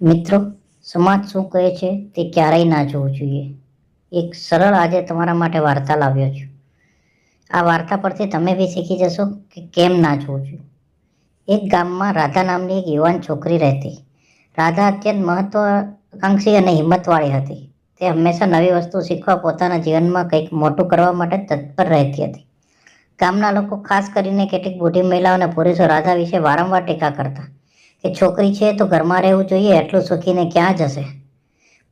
મિત્રો, સમાજ શું કહે છે તે ક્યારેય ના જોવું જોઈએ. એક સરળ આજે તમારા માટે વાર્તા લાવ્યો છું. આ વાર્તા પરથી તમે બી શીખી જશો કે કેમ ના જોવું જોઈએ. એક ગામમાં રાધા નામની એક યુવાન છોકરી રહેતી. રાધા અત્યંત મહત્વાકાંક્ષી અને હિંમતવાળી હતી. તે હંમેશા નવી વસ્તુ શીખવા પોતાના જીવનમાં કંઈક મોટું કરવા માટે તત્પર રહેતી હતી. ગામના લોકો ખાસ કરીને કેટલીક બુઢી મહિલાઓ અને પુરુષો રાધા વિશે વારંવાર ટીકા કરતા. કે છોકરી છે તો ઘરમાં રહેવું જોઈએ, એટલું સુખીને ક્યાં જશે?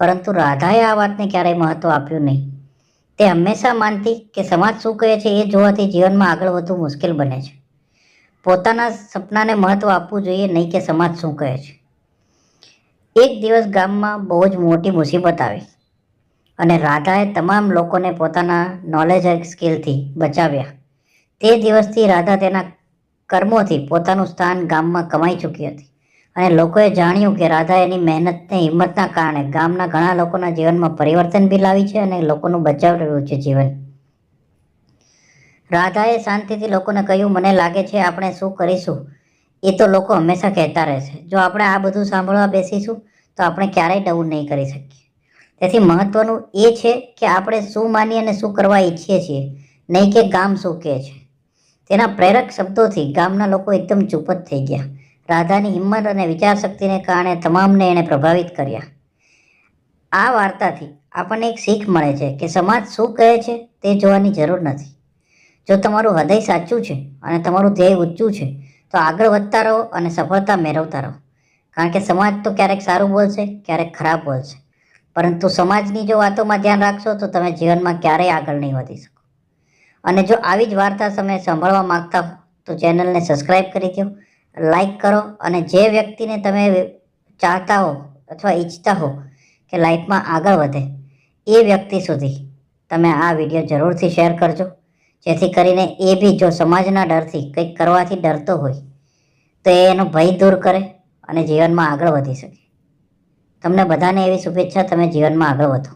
પરંતુ રાધાએ આ વાતને ક્યારેય મહત્વ આપ્યું નહીં. તે હંમેશા માનતી કે સમાજ શું કહે છે એ જોવાથી જીવનમાં આગળ વધવું મુશ્કેલ બને છે. પોતાના સપનાને મહત્વ આપવું જોઈએ નહીં કે સમાજ શું કહે છે. એક દિવસ ગામમાં બહુ જ મોટી મુસીબત આવી અને રાધાએ તમામ લોકોને પોતાના નોલેજ સ્કિલથી બચાવ્યા. તે દિવસથી રાધા તેના કર્મોથી પોતાનું સ્થાન ગામમાં કમાઈ ચૂકી હતી. અને લોકોએ જાણ્યું કે રાધા એની મહેનતને હિંમતના કારણે ગામના ઘણા લોકોના જીવનમાં પરિવર્તન બી લાવી છે અને લોકોનું બચાવ રહ્યું છે જીવન. રાધાએ શાંતિથી લોકોને કહ્યું, મને લાગે છે આપણે શું કરીશું? એ તો લોકો હંમેશા કહેતા રહેશે જો આપણે આ બધું સાંભળવા બેસીશું, તો આપણે ક્યારેય ડવું નહીં કરી શકીએ. તેથી મહત્વનું એ છે કે આપણે શું માની અને શું કરવા ઈચ્છીએ છીએ, નહીં કે ગામ શું કહે છે. તેના પ્રેરક શબ્દોથી ગામના લોકો એકદમ ચૂપ જ થઈ ગયા. રાધાની હિંમત અને વિચારશક્તિને કારણે તમામને એણે પ્રભાવિત કર્યા. આ વાર્તાથી આપણને એક શીખ મળે છે કે સમાજ શું કહે છે તે જોવાની જરૂર નથી. જો તમારું હૃદય સાચું છે અને તમારું ધ્યેય ઊંચું છે, તો આગળ વધતા રહો અને સફળતા મેળવતા રહો. કારણ કે સમાજ તો ક્યારેક સારું બોલશે, ક્યારેક ખરાબ બોલશે. પરંતુ સમાજની જો વાતોમાં ધ્યાન રાખશો, તો તમે જીવનમાં ક્યારેય આગળ નહીં વધી શકો. અને જો આવી જ વાર્તા તમે સાંભળવા માંગતા હો, તો ચેનલને સબસ્ક્રાઈબ કરી દો. લાઈક કરો અને જે વ્યક્તિને તમે ચાહતા હો અથવા ઈચ્છતા હો કે લાઈફમાં આગળ વધે, એ વ્યક્તિ સુધી તમે આ વીડિયો જરૂરથી શેર કરજો. જેથી કરીને એ બી જો સમાજના ડરથી કંઈક કરવાથી ડરતો હોય, તો એ એનો ભય દૂર કરે અને જીવનમાં આગળ વધી શકે. તમને બધાને એવી શુભેચ્છા, તમે જીવનમાં આગળ વધો.